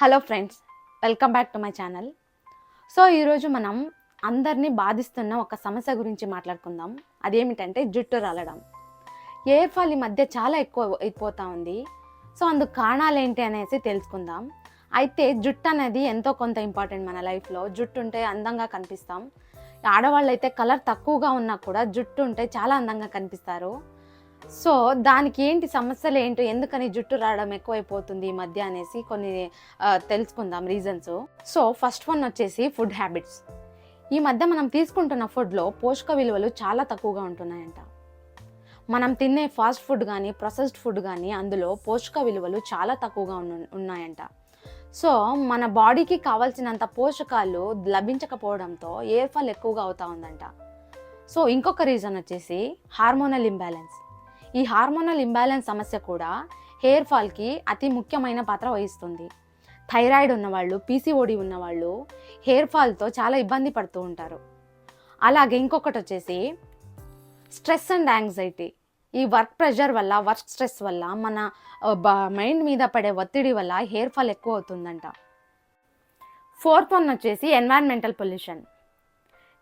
Hello friends welcome back to my channel. So ఈరోజు మనం అందరినీ బాధిస్తున్న ఒక సమస్య గురించి మాట్లాడుకుందాం. అదేమిటంటే జుట్టు రాలడం. ఏ ఫాల్ ఈ మధ్య చాలా ఎక్కువ అయిపోతూ ఉంది. సో అందుకు కారణాలు ఏంటి అనేసి తెలుసుకుందాం. అయితే జుట్టు అనేది ఎంతో కొంత ఇంపార్టెంట్ మన లైఫ్లో. జుట్టు ఉంటే అందంగా కనిపిస్తాం. ఆడవాళ్ళు అయితే కలర్ తక్కువగా ఉన్నా కూడా జుట్టు ఉంటే చాలా అందంగా కనిపిస్తారు. సో దానికి ఏంటి సమస్యలు ఏంటో ఎందుకని జుట్టు రావడం ఎక్కువైపోతుంది ఈ మధ్య అనేసి కొన్ని తెలుసుకుందాం రీజన్స్ సో ఫస్ట్ వన్ వచ్చేసి ఫుడ్ హ్యాబిట్స్. ఈ మధ్య మనం తీసుకుంటున్న ఫుడ్లో పోషక విలువలు చాలా తక్కువగా ఉంటున్నాయంట. మనం తినే ఫాస్ట్ ఫుడ్ కానీ ప్రాసెస్డ్ ఫుడ్ కానీ అందులో పోషక విలువలు చాలా తక్కువగా ఉన్నాయంట. సో మన బాడీకి కావాల్సినంత పోషకాలు లభించకపోవడంతో ఏర్ఫాల్ ఫాల్ ఎక్కువగా అవుతా ఉందంట. సో ఇంకొక రీజన్ వచ్చేసి హార్మోనల్ ఇంబ్యాలెన్స్. ఈ హార్మోనల్ ఇంబ్యాలెన్స్ సమస్య కూడా హెయిర్ ఫాల్కి అతి ముఖ్యమైన పాత్ర వహిస్తుంది. థైరాయిడ్ ఉన్నవాళ్ళు పీసీఓడి ఉన్నవాళ్ళు హెయిర్ ఫాల్తో చాలా ఇబ్బంది పడుతూ ఉంటారు. అలాగే ఇంకొకటి వచ్చేసి స్ట్రెస్ అండ్ యాంగ్జైటీ ఈ వర్క్ ప్రెషర్ వల్ల వర్క్ స్ట్రెస్ వల్ల మన మైండ్ మీద పడే ఒత్తిడి వల్ల హెయిర్ ఫాల్ ఎక్కువ అవుతుందంట. ఫోర్త్ వన్ వచ్చేసి ఎన్వైర్న్మెంటల్ పొల్యూషన్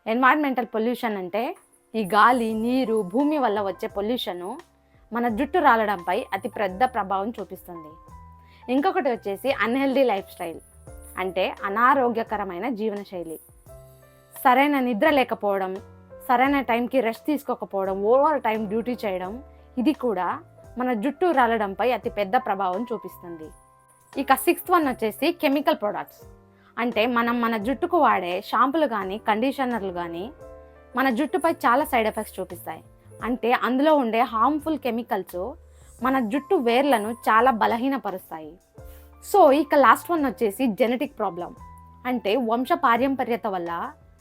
ఎన్వైర్న్మెంటల్ పొల్యూషన్ అంటే ఈ గాలి నీరు భూమి వల్ల వచ్చే పొల్యూషను మన జుట్టు రాలడంపై అతి పెద్ద ప్రభావం చూపిస్తుంది. ఇంకొకటి వచ్చేసి అన్హెల్దీ లైఫ్ స్టైల్ అంటే అనారోగ్యకరమైన జీవనశైలి. సరైన నిద్ర లేకపోవడం సరైన టైంకి రెస్ట్ తీసుకోకపోవడం ఓవర్ టైం డ్యూటీ చేయడం ఇది కూడా మన జుట్టు రాలడంపై అతి పెద్ద ప్రభావం చూపిస్తుంది. ఇక సిక్స్త్ వన్ వచ్చేసి కెమికల్ ప్రొడక్ట్స్ అంటే మనం మన జుట్టుకు వాడే షాంపులు కానీ కండిషనర్లు కానీ మన జుట్టుపై చాలా సైడ్ ఎఫెక్ట్స్ చూపిస్తాయి. అంటే అందులో ఉండే హార్మ్ఫుల్ కెమికల్స్ మన జుట్టు వేర్లను చాలా బలహీనపరుస్తాయి. సో ఇక లాస్ట్ వన్ వచ్చేసి జెనెటిక్ ప్రాబ్లం అంటే వంశ పారంపర్యత వల్ల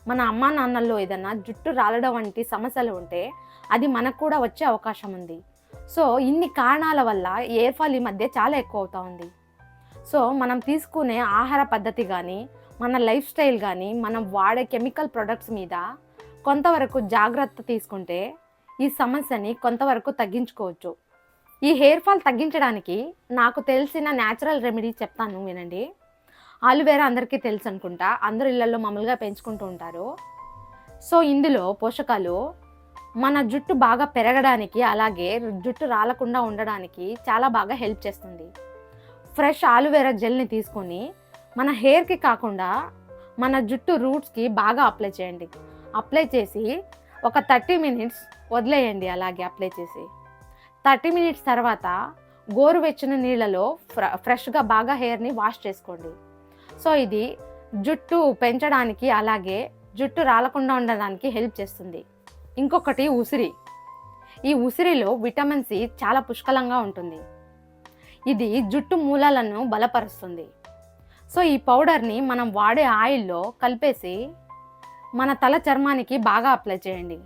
మన అమ్మా నాన్నల్లో ఏదైనా జుట్టు రాలడం వంటి సమస్యలు ఉంటే అది మనకు కూడా వచ్చే అవకాశం ఉంది. సో ఇన్ని కారణాల వల్ల ఎయిర్ ఫాల్ ఈ మధ్య చాలా ఎక్కువ అవుతూ ఉంది. సో మనం తీసుకునే ఆహార పద్ధతి కానీ మన లైఫ్ స్టైల్ కానీ మనం వాడే కెమికల్ ప్రొడక్ట్స్ మీద కొంతవరకు జాగ్రత్త తీసుకుంటే ఈ సమస్యని కొంతవరకు తగ్గించుకోవచ్చు. ఈ హెయిర్ ఫాల్ తగ్గించడానికి నాకు తెలిసిన న్యాచురల్ రెమెడీ చెప్తాను వినండి. ఆలువేరా అందరికీ తెలుసు అనుకుంటా అందరు ఇళ్ళలో మామూలుగా పెంచుకుంటూ ఉంటారు. సో ఇందులో పోషకాలు మన జుట్టు బాగా పెరగడానికి అలాగే జుట్టు రాలకుండా ఉండడానికి చాలా బాగా హెల్ప్ చేస్తుంది. ఫ్రెష్ ఆలువేరా జెల్ని తీసుకొని మన హెయిర్కి కాకుండా మన జుట్టు రూట్స్కి బాగా అప్లై చేయండి. అప్లై చేసి ఒక థర్టీ మినిట్స్ వదిలేయండి అలాగే అప్లై చేసి. థర్టీ మినిట్స్ తర్వాత గోరువెచ్చని నీళ్ళలో ఫ్ర ఫ్రెష్గా బాగా హెయిర్ని వాష్ చేసుకోండి. సో ఇది జుట్టు పెంచడానికి అలాగే జుట్టు రాలకుండా ఉండడానికి హెల్ప్ చేస్తుంది. ఇంకొకటి ఉసిరి. ఈ ఉసిరిలో విటమిన్ సి చాలా పుష్కలంగా ఉంటుంది. ఇది జుట్టు మూలాలను బలపరుస్తుంది. సో ఈ పౌడర్ని మనం వాడే ఆయిల్లో కలిపేసి మన తల చర్మానికి బాగా అప్లై చేయండి.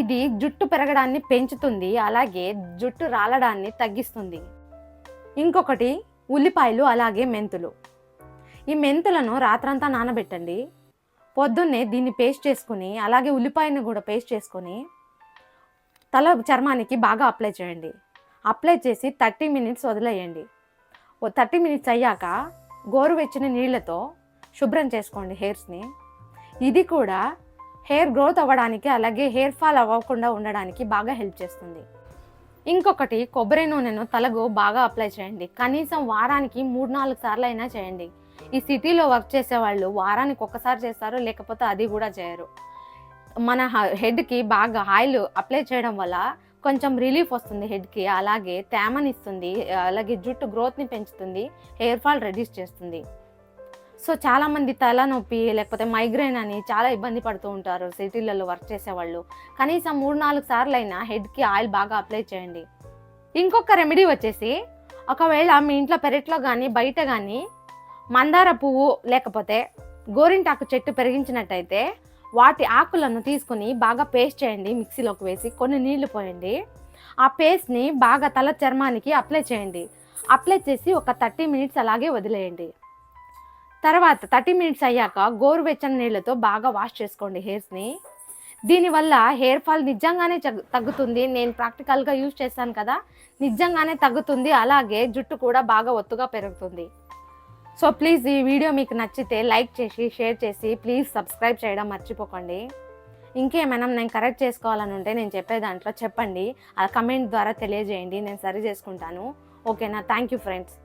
ఇది జుట్టు పెరగడాన్ని పెంచుతుంది అలాగే జుట్టు రాలడాన్ని తగ్గిస్తుంది. ఇంకొకటి ఉల్లిపాయలు అలాగే మెంతులు. ఈ మెంతులను రాత్రంతా నానబెట్టండి. పొద్దున్నే దీన్ని పేస్ట్ చేసుకుని అలాగే ఉల్లిపాయను కూడా పేస్ట్ చేసుకొని తల చర్మానికి బాగా అప్లై చేయండి. అప్లై చేసి థర్టీ మినిట్స్ వదిలేయండి. ఓ థర్టీ మినిట్స్ అయ్యాక గోరువెచ్చని నీళ్ళతో శుభ్రం చేసుకోండి హెయిర్స్ని. ఇది కూడా హెయిర్ గ్రోత్ అవ్వడానికి అలాగే హెయిర్ ఫాల్ అవ్వకుండా ఉండడానికి బాగా హెల్ప్ చేస్తుంది. ఇంకొకటి కొబ్బరి నూనెను తలకు బాగా అప్లై చేయండి. కనీసం వారానికి మూడు నాలుగు సార్లు అయినా చేయండి. ఈ సిటీలో వర్క్ చేసే వాళ్ళు వారానికి ఒక్కసారి చేస్తారు లేకపోతే అది కూడా చేయరు. మన హ- హెడ్కి బాగా ఆయిల్ అప్లై చేయడం వల్ల కొంచెం రిలీఫ్ వస్తుంది హెడ్కి అలాగే తేమనిస్తుంది అలాగే జుట్టు గ్రోత్ని పెంచుతుంది హెయిర్ ఫాల్ రెడ్యూస్ చేస్తుంది. సో చాలామంది తలనొప్పి లేకపోతే మైగ్రేన్ అని చాలా ఇబ్బంది పడుతూ ఉంటారు సిటీలలో వర్క్ చేసేవాళ్ళు. కనీసం మూడు నాలుగు సార్లు అయినా హెడ్కి ఆయిల్ బాగా అప్లై చేయండి. ఇంకొక రెమెడీ వచ్చేసి ఒకవేళ మీ ఇంట్లో పెరట్లో కానీ బయట కానీ మందార పువ్వు లేకపోతే గోరింటాకు చెట్టు పెరిగించినట్టయితే వాటి ఆకులను తీసుకుని బాగా పేస్ట్ చేయండి మిక్సీలోకి వేసి కొన్ని నీళ్ళు పోయండి. ఆ పేస్ట్ని బాగా తల చర్మానికి అప్లై చేయండి. అప్లై చేసి ఒక థర్టీ మినిట్స్ అలాగే వదిలేయండి. తర్వాత థర్టీ మినిట్స్ అయ్యాక గోరువెచ్చని నీళ్ళతో బాగా వాష్ చేసుకోండి హెయిర్స్ని దీనివల్ల హెయిర్ ఫాల్ నిజంగానే తగ్గుతుంది. నేను ప్రాక్టికల్గా యూజ్ చేశాను కదా నిజంగానే తగ్గుతుంది. అలాగే జుట్టు కూడా బాగా ఒత్తుగా పెరుగుతుంది. సో ప్లీజ్ ఈ వీడియో మీకు నచ్చితే లైక్ చేసి షేర్ చేసి ప్లీజ్ సబ్స్క్రైబ్ చేయడం మర్చిపోకండి. ఇంకేమైనా నేను కరెక్ట్ చేసుకోవాలని ఉంటే నేను చెప్పే దాంట్లో చెప్పండి. ఆ కమెంట్ ద్వారా తెలియజేయండి. నేను సరి చేసుకుంటాను. ఓకేనా? Thank you friends.